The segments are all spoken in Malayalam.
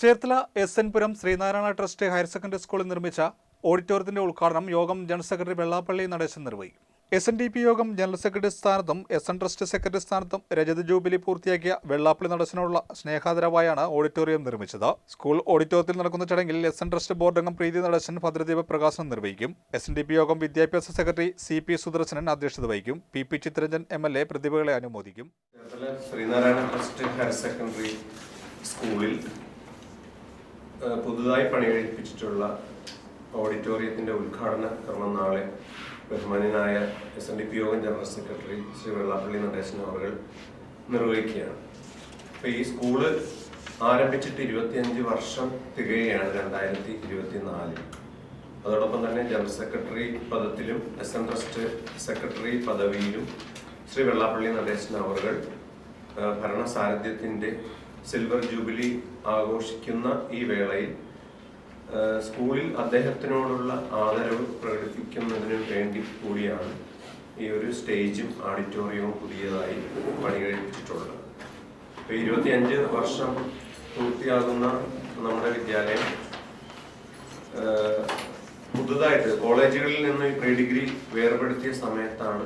Cherthala S N Puram Sreenarayana trust higher secondary സ്കൂളിൽ നിർമ്മിച്ച ഓഡിറ്റോറിയത്തിന്റെ ഉദ്ഘാടനം യോഗം ജനറൽ സെക്രട്ടറി വെള്ളാപ്പള്ളി നടേശൻ നിർവഹിക്കും എസ് എൻ ഡി പി യോഗം ജനറൽ സെക്രട്ടറി സ്ഥാനത്തും എസ് എൻ ട്രസ്റ്റ് സെക്രട്ടറി സ്ഥാനത്തും രജത ജൂബിലി പൂർത്തിയാക്കിയ വെള്ളാപ്പള്ളി നടേശനുള്ള സ്നേഹാദരവായാണ് ഓഡിറ്റോറിയം നിർമ്മിച്ചത്. സ്കൂൾ ഓഡിറ്റോറിയത്തിൽ നടക്കുന്ന ചടങ്ങിൽ എസ് എൻ ട്രസ്റ്റ് ബോർഡ് അംഗം പ്രീതി നടേശൻ ഭദ്രദീപ പ്രകാശനം നിർവഹിക്കും എസ് എൻ ഡി പി യോഗം വിദ്യാഭ്യാസ സെക്രട്ടറി സി പി സുദർശനൻ അധ്യക്ഷത വഹിക്കും. P P Chitharanjan M L A പ്രതിഭകളെ അനുമോദിക്കും. ശ്രീനാരായണ ട്രസ്റ്റ് ഹയർ സെക്കൻഡറി സ്കൂളിൽ പുതുതായി പണികഴിപ്പിച്ചിട്ടുള്ള ഓഡിറ്റോറിയത്തിന്റെ ഉദ്ഘാടന കർമ്മം നാളെ ബഹുമാനായ എസ് എൻ ഡി പി യോഗം ജനറൽ സെക്രട്ടറി ശ്രീ വെള്ളാപ്പള്ളി നടേശൻ അവർ നിർവഹിക്കുകയാണ്. അപ്പൊ ഈ സ്കൂൾ ആരംഭിച്ചിട്ട് ഇരുപത്തിയഞ്ച് വർഷം തികയാണ് രണ്ടായിരത്തി ഇരുപത്തിനാലിൽ അതോടൊപ്പം തന്നെ ജനറൽ സെക്രട്ടറി പദത്തിലും എസ് എൻ ട്രസ്റ്റ് സെക്രട്ടറി പദവിയിലും ശ്രീ വെള്ളാപ്പള്ളി നടേശൻ അവർ ഭരണസാരഥ്യത്തിന്റെ സിൽവർ ജൂബിലി ആഘോഷിക്കുന്ന ഈ വേളയിൽ സ്കൂളിൽ അദ്ദേഹത്തിനോടുള്ള ആദരവ് പ്രകടിപ്പിക്കുന്നതിന് വേണ്ടി കൂടിയാണ് ഈ ഒരു സ്റ്റേജും ഓഡിറ്റോറിയവും പുതിയതായി പണികഴിപ്പിച്ചിട്ടുള്ളത്. ഇപ്പൊ ഇരുപത്തിയഞ്ച് വർഷം പൂർത്തിയാകുന്ന നമ്മുടെ വിദ്യാലയം പുതുതായിട്ട് കോളേജുകളിൽ നിന്ന് പ്രീ ഡിഗ്രി വേർപെടുത്തിയ സമയത്താണ്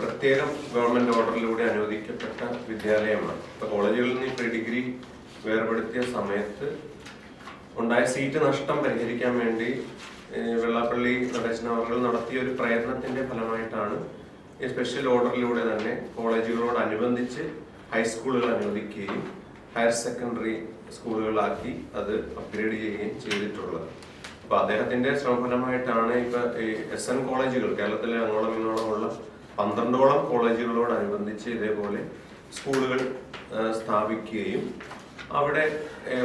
പ്രത്യേകം ഗവൺമെന്റ് ഓർഡറിലൂടെ അനുവദിക്കപ്പെട്ട വിദ്യാലയമാണ്. ഇപ്പൊ കോളേജുകളിൽ നിന്ന് ഇപ്പൊ ഡിഗ്രി വേർപെടുത്തിയ സമയത്ത് ഉണ്ടായ സീറ്റ് നഷ്ടം പരിഹരിക്കാൻ വേണ്ടി വെള്ളാപ്പള്ളി നടേശൻ നടത്തിയ ഒരു പ്രയത്നത്തിന്റെ ഫലമായിട്ടാണ് ഈ സ്പെഷ്യൽ ഓർഡറിലൂടെ തന്നെ കോളേജുകളോടനുബന്ധിച്ച് ഹൈസ്കൂളുകൾ അനുവദിക്കുകയും ഹയർ സെക്കൻഡറി സ്കൂളുകളാക്കി അത് അപ്ഗ്രേഡ് ചെയ്യുകയും ചെയ്തിട്ടുള്ളത്. അപ്പൊ അദ്ദേഹത്തിന്റെ ശ്രമഫലമായിട്ടാണ് ഇപ്പൊ ഈ എസ് എൻ കോളേജുകൾ കേരളത്തിലെ അങ്ങോളം ഇങ്ങോളമുള്ള പന്ത്രണ്ടോളം കോളേജുകളോടനുബന്ധിച്ച് ഇതേപോലെ സ്കൂളുകൾ സ്ഥാപിക്കുകയും അവിടെ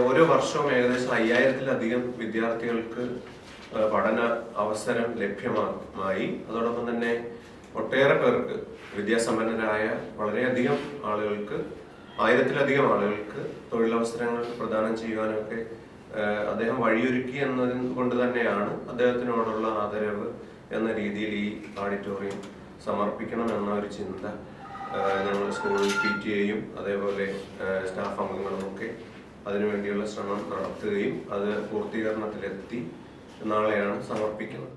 ഓരോ വർഷവും ഏകദേശം അയ്യായിരത്തിലധികം വിദ്യാർത്ഥികൾക്ക് പഠന അവസരം ലഭ്യമായി. അതോടൊപ്പം തന്നെ ഒട്ടേറെ പേർക്ക് വിദ്യാസമ്പന്നരായ വളരെയധികം ആളുകൾക്ക് ആയിരത്തിലധികം ആളുകൾക്ക് തൊഴിലവസരങ്ങൾ പ്രദാനം ചെയ്യുവാനൊക്കെ അദ്ദേഹം വഴിയൊരുക്കി എന്നതുകൊണ്ട് തന്നെയാണ് അദ്ദേഹത്തിനോടുള്ള ആദരവ് എന്ന രീതിയിൽ ഈ ഓഡിറ്റോറിയം സമർപ്പിക്കണം എന്ന ഒരു ചിന്ത ഞങ്ങൾ സ്കൂൾ പി ടി എയും അതേപോലെ സ്റ്റാഫ് അംഗങ്ങളുമൊക്കെ അതിനുവേണ്ടിയുള്ള ശ്രമം നടത്തുകയും അത് പൂർത്തീകരണത്തിലെത്തി നാളെയാണ് സമർപ്പിക്കുന്നത്.